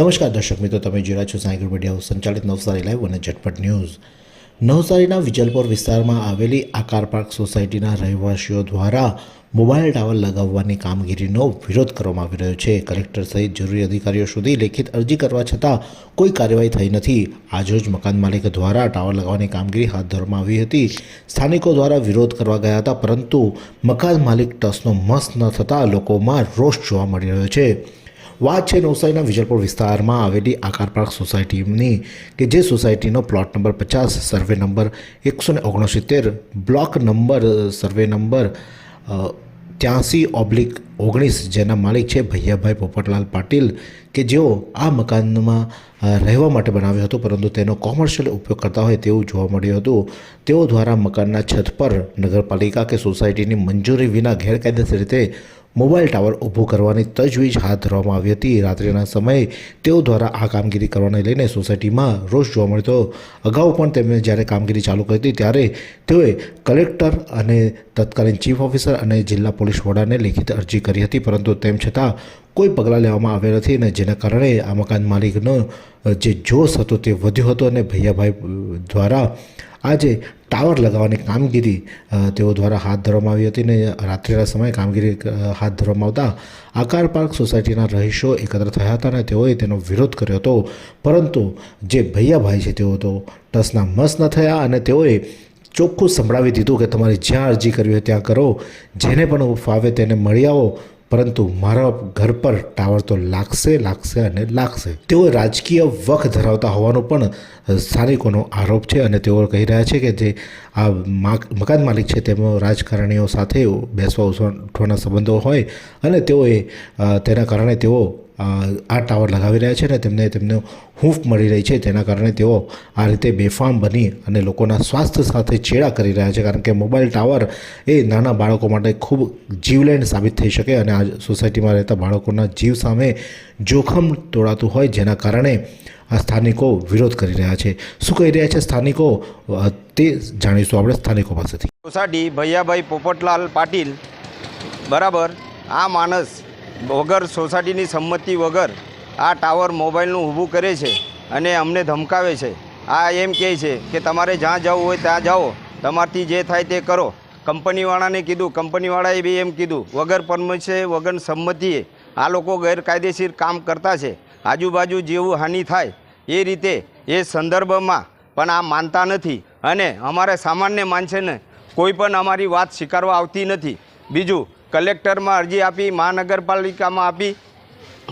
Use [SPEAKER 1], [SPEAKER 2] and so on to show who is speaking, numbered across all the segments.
[SPEAKER 1] નમસ્કાર દર્શક મિત્રો, તમે જોઈ છો સાયકલ મીડિયા. સંચાલિત નવસારી લાઈવ અને ઝટપટ ન્યૂઝ. નવસારીના વિજલપોર વિસ્તારમાં આવેલી આકાર પાર્ક સોસાયટીના રહેવાસીઓ દ્વારા મોબાઈલ ટાવર લગાવવાની કામગીરીનો વિરોધ કરવામાં આવી રહ્યો છે. કલેક્ટર સહિત જરૂરી અધિકારીઓ સુધી લેખિત અરજી કરવા છતાં કોઈ કાર્યવાહી થઈ નથી. આજરોજ મકાન માલિક દ્વારા ટાવર લગાવવાની કામગીરી હાથ ધરવામાં આવી હતી. સ્થાનિકો દ્વારા વિરોધ કરવા ગયા હતા, પરંતુ મકાન માલિક ટસનો મસ્ત ન થતાં લોકોમાં રોષ જોવા મળી રહ્યો છે. વાત છે નવસારીના વિજલપુર વિસ્તારમાં આવેલી આકાર પાર્ક સોસાયટીની કે જે સોસાયટીનો પ્લોટ નંબર પચાસ, સર્વે નંબર એકસો ને ઓગણસિત્તેર, બ્લોક નંબર, સર્વે નંબર ત્યાંસી ઓબ્લિક ઓગણીસ જેના માલિક છે ભૈયાભાઈ પોપટલાલ પાટીલ કે જેઓ આ મકાનમાં રહેવા માટે બનાવ્યો હતો પરંતુ તેનો કોમર્શિયલ ઉપયોગ કરતા હોય તેવું જોવા મળ્યું હતું. તેઓ દ્વારા મકાનના છત પર નગરપાલિકા કે સોસાયટીની મંજૂરી વિના ગેરકાયદેસર રીતે મોબાઈલ ટાવર ઊભું કરવાની તજવીજ હાથ ધરવામાં આવી હતી. રાત્રિના સમયે તેઓ દ્વારા આ કામગીરી કરવાને લઈને સોસાયટીમાં રોષ જોવા મળતો અગાઉ પણ તેમણે જ્યારે કામગીરી ચાલુ કરી હતી ત્યારે તેઓએ કલેક્ટર અને તત્કાલીન ચીફ ઓફિસર અને જિલ્લા પોલીસ વડાને લેખિત અરજી કરી હતી. પરંતુ તેમ છતાં કોઈ પગલાં લેવામાં આવ્યા નથી અને જેના કારણે આ મકાન માલિકનો જે જોશ હતો તે વધ્યો હતો અને ભૈયાભાઈ દ્વારા આજે ટાવર લગાવવાની કામગીરી તેઓ દ્વારા હાથ ધરવામાં આવી હતી ને રાત્રિના સમયે કામગીરી હાથ ધરવામાં આવતા આકાર પાર્ક સોસાયટીના રહીશો એકત્ર થયા હતા અને તેઓએ તેનો વિરોધ કર્યો હતો. પરંતુ જે ભૈયાભાઈ છે, તેઓ તો ટસના મસ ન થયા અને તેઓએ ચોખ્ખું સંભળાવી દીધું કે તમારે જ્યાં અરજી કરવી હોય ત્યાં કરો. જેને પણ ફાવે તેને મળી આવો. પરંતુ મારા ઘર પર ટાવર તો લાગશે લાગશે અને લાગશે. તેઓ રાજકીય વખ ધરાવતા હોવાનો પણ સ્થાનિકોનો આરોપ છે અને તેઓ કહી રહ્યા છે કે જે આ માક- મકાન માલિક છે તેમાં રાજકારણીઓ સાથે બેસવા ઉઠવા- ઉઠવાના સંબંધો હોય અને તેઓએ તેના કારણે તેઓ આ ટાવર લગાવી રહ્યા છે અને તેમને તેમને હૂંફ મળી રહી છે. તેના કારણે તેઓ આ રીતે બેફામ બની અને લોકોના સ્વાસ્થ્ય સાથે ચેડા કરી રહ્યા છે. કારણ કે મોબાઈલ ટાવર એ નાના બાળકો માટે ખૂબ જીવલેણ સાબિત થઈ શકે અને આ સોસાયટીમાં રહેતા બાળકોના જીવ સામે જોખમ તોડાતું હોય, જેના કારણે આ સ્થાનિકો વિરોધ કરી રહ્યા છે. શું કહી રહ્યા છે સ્થાનિકો? તે જાણીશું આપણે સ્થાનિકો પાસેથી.
[SPEAKER 2] સોસાયટી ભૈયાભાઈ પોપટલાલ પાટીલ, બરાબર? આ માણસ વગર સોસાયટીની સંમતિ વગર આ ટાવર મોબાઈલનું ઊભું કરે છે અને અમને ધમકાવે છે. આ એમ કહે છે કે તમારે જ્યાં જવું હોય ત્યાં જાઓ. તમારથી જે થાય તે કરો. કંપનીવાળાને કીધું, કંપનીવાળાએ બી એમ કીધું, વગર પરમિશે, વગર સંમતિએ આ લોકો ગેરકાયદેસર કામ કરતા છે. આજુબાજુ જેવું હાનિ થાય એ રીતે એ સંદર્ભમાં પણ આ માનતા નથી અને અમારે સામાન્ય માણસેને કોઈ પણ અમારી વાત સ્વીકારવા આવતી નથી. બીજું કલેક્ટરમાં અરજી આપી, મહાનગરપાલિકામાં આપી,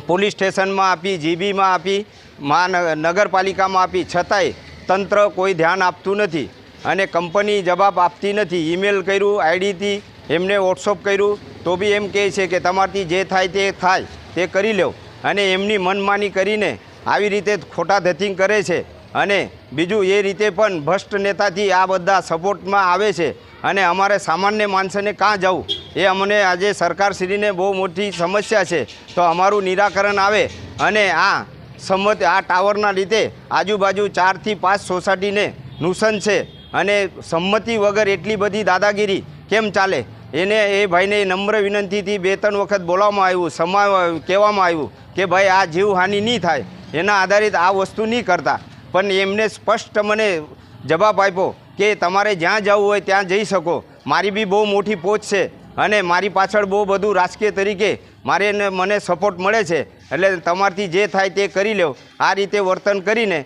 [SPEAKER 2] પોલીસ સ્ટેશનમાં આપી, જીબીમાં આપી મહાનગરપાલિકામાં આપી. છતાંય તંત્ર કોઈ ધ્યાન આપતું નથી અને કંપની જવાબ આપતી નથી. ઈમેલ કર્યું, આઈડીથી એમને વોટ્સઅપ કર્યું. તો બી એમ કહે છે કે તમારથી જે થાય તે થાય, તે કરી લો. અને એમની મનમાની કરીને આવી રીતે ખોટા ધતિંગ કરે છે. અને બીજું એ રીતે પણ ભ્રષ્ટ નેતાથી આ બધા સપોર્ટમાં આવે છે. અને અમારે સામાન્ય માણસને કાં જવું? એ અમને આજે સરકારશ્રીને બહુ મોટી સમસ્યા છે. તો અમારું નિરાકરણ આવે અને આ સંમત, આ ટાવરના લીધે આજુબાજુ ચારથી પાંચ સોસાયટીને નુકસાન છે. અને સંમતિ વગર એટલી બધી દાદાગીરી કેમ ચાલે? એને એ ભાઈને નમ્ર વિનંતીથી બે ત્રણ વખત બોલાવવામાં આવ્યું, સમા, કહેવામાં આવ્યું કે ભાઈ આ જીવહાનિ નહીં થાય, એના આધારિત આ વસ્તુ નહીં કરતા. પણ એમને સ્પષ્ટ મને જવાબ આપ્યો કે તમારે જ્યાં જવું હોય ત્યાં જઈ શકો. મારી બી બહુ મોટી પોચ છે. અને મારી પાછળ બહુ બધું રાજકીય તરીકે મારે મને સપોર્ટ મળે છે. એટલે તમારથી જે થાય તે કરી લો આ રીતે વર્તન કરીને,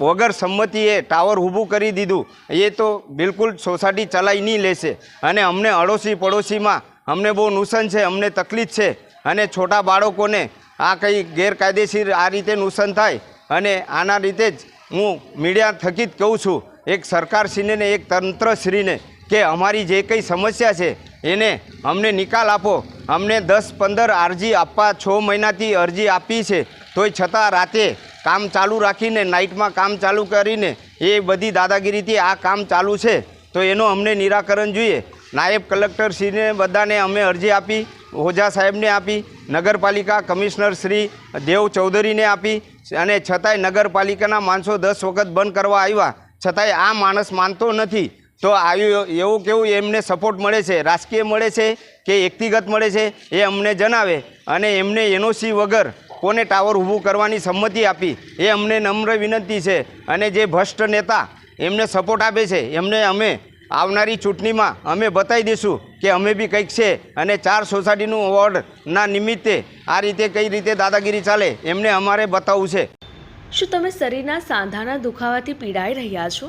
[SPEAKER 2] વગર સંમતિએ ટાવર ઊભું કરી દીધું, એ તો બિલકુલ સોસાયટી ચલાવી નહીં લેશે. અને અમને અડોશી પડોશીમાં અમને બહુ નુકસાન છે, અમને તકલીફ છે. અને છોટા બાળકોને આ કંઈ ગેરકાયદેસર આ રીતે નુકસાન થાય, અને આના રીતે જ હું મીડિયા થકી જ કહું છું. એક સરકારશ્રીને એક તંત્રશ્રીને કે અમારી જે કંઈ સમસ્યા છે, એને અમને નિકાલ આપો. અમને દસ પંદર અરજી આપવા, છ મહિનાથી અરજી આપી છે. તોય છતાં રાતે કામ ચાલુ રાખીને, નાઇટમાં કામ ચાલુ કરીને એ બધી દાદાગીરીથી આ કામ ચાલુ છે. તો એનો અમને નિરાકરણ જોઈએ. નાયબ કલેક્ટરશ્રીને બધાને અમે અરજી આપી ઓઝા સાહેબને આપી, નગરપાલિકા કમિશનર શ્રી દેવ ચૌધરીને આપી અને છતાંય નગરપાલિકાના માણસો દસ વખત બંધ કરવા આવ્યા. છતાંય આ માણસ માનતો નથી. તો આવ્યું એવું કેવું એમને સપોર્ટ મળે છે, રાજકીય મળે છે કે વ્યક્તિગત મળે છે એ અમને જણાવે અને એમને એનઓસી વગર કોને ટાવર ઊભું કરવાની સંમતિ આપી એ અમને નમ્ર વિનંતી છે અને જે ભ્રષ્ટ નેતા એમને સપોર્ટ આપે છે, એમને અમે આવનારી ચૂંટણીમાં અમે બતાવી દઈશું કે અમે બી કંઈક છે અને ચાર સોસાયટીનું વોર્ડના નિમિત્તે આ રીતે કઈ રીતે દાદાગીરી ચાલે એમને અમારે બતાવવું છે.
[SPEAKER 3] શું તમે શરીરના સાંધાના દુખાવાથી પીડાઈ રહ્યા છો?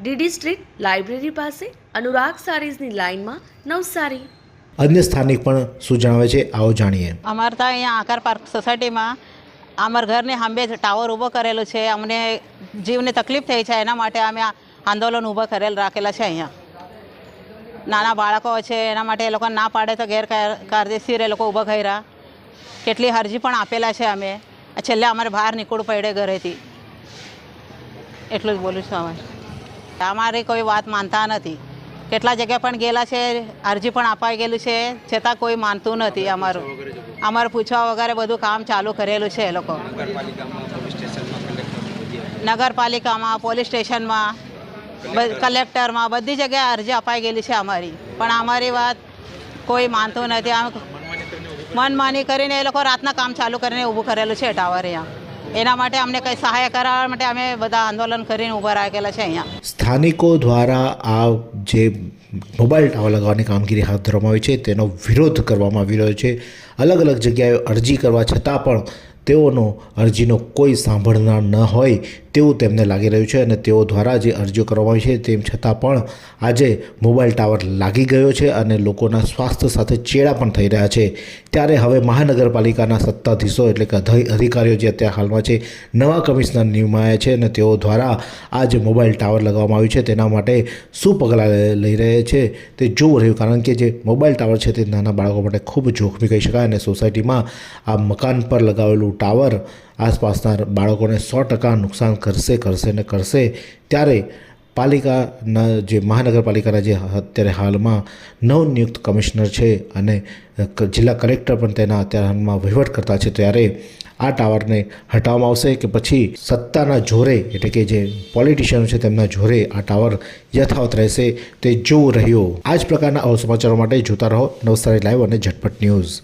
[SPEAKER 3] DD street library પાસે અનુરાગ સારીઝની લાઇનમાં નવસારી.
[SPEAKER 1] અન્ય સ્થાનિક પણ શું જણાવે છે આવો જાણીએ.
[SPEAKER 4] અમારે ત્યાં અહીંયા આકાર પાર્ક સોસાયટીમાં અમારા ઘરની હાંબે ટાવર ઊભો કરેલો છે. અમને જીવને તકલીફ થઈ છે એના માટે અમે આંદોલન ઊભા કરેલ રાખેલા છે અહીંયા. નાના બાળકો છે એના માટે એ લોકો ના પાડે તો ગેરકાયદેસર એ લોકો ઊભા કર્યા. કેટલી અરજી પણ આપેલા છે અમે. છેલ્લે અમારે બહાર નીકળવું પડે ઘરેથી. એટલું જ બોલું છું અમારે અમારી કોઈ વાત માનતા નથી. કેટલા જગ્યા પણ ગયેલા છે અરજી પણ અપાઈ ગયેલું છે છતાં કોઈ માનતું નથી અમારું. અમારે પૂછવા વગેરે બધું કામ ચાલુ કરેલું છે એ લોકો. નગરપાલિકામાં પોલીસ સ્ટેશનમાં કલેક્ટરમાં બધી જગ્યાએ અરજી અપાઈ ગયેલી છે અમારી. પણ અમારી વાત કોઈ માનતું નથી. આમ મનમાની કરીને એ લોકો રાતના કામ ચાલુ કરીને ઊભું કરેલું છે ટાવર અહીંયા. એના માટે અમને કંઈ સહાય કરાવવા માટે અમે બધા આંદોલન કરીને ઊભા રાખેલા છે અહીંયા.
[SPEAKER 1] સ્થાનિકો દ્વારા આ જે મોબાઈલ ટાવર લગાવવાની કામગીરી હાથ ધરવામાં આવી છે, તેનો વિરોધ કરવામાં આવી રહ્યો છે. અલગ અલગ જગ્યાએ અરજી કરવા છતાં પણ તેઓનો અરજીનો કોઈ સાંભળનાર ન હોય તેવું તેમને લાગી રહ્યું છે અને તેઓ દ્વારા જે અરજીઓ કરવામાં આવી છે તેમ છતાં પણ આજે મોબાઈલ ટાવર લાગી ગયો છે અને લોકોના સ્વાસ્થ્ય સાથે ચેડા પણ થઈ રહ્યા છે. ત્યારે હવે મહાનગરપાલિકાના સત્તાધીશો એટલે કે અધિકારીઓ જે અત્યારે હાલમાં છે, નવા કમિશનર નિમાયા છે અને તેઓ દ્વારા આ જે મોબાઈલ ટાવર લગાવવામાં આવ્યું છે તેના માટે શું પગલાં લઈ રહ્યા છે તે જોવું રહ્યું. કારણ કે જે મોબાઈલ ટાવર છે તે નાના બાળકો માટે ખૂબ જોખમી કહી શકાય અને સોસાયટીમાં આ મકાન પર લગાવેલું ટાવર આસપાસના બાળકોને સો ટકા નુકસાન કરશે કરશે ને કરશે. ત્યારે પાલિકાના જે મહાનગરપાલિકાના જે અત્યારે હાલમાં નવનિયુક્ત કમિશનર છે અને જિલ્લા કલેક્ટર પણ તેના અત્યારે હાલમાં વહીવટ કરતા છે, ત્યારે આ ટાવરને હટાવવામાં આવશે કે પછી સત્તાના જોરે, એટલે કે જે પોલિટિશિયનો છે તેમના જોરે આ ટાવર યથાવત રહેશે તે જોવું રહ્યો. આ જ પ્રકારના સમાચારો માટે જોતા રહો નવસારી લાઈવ અને ઝટપટ ન્યૂઝ.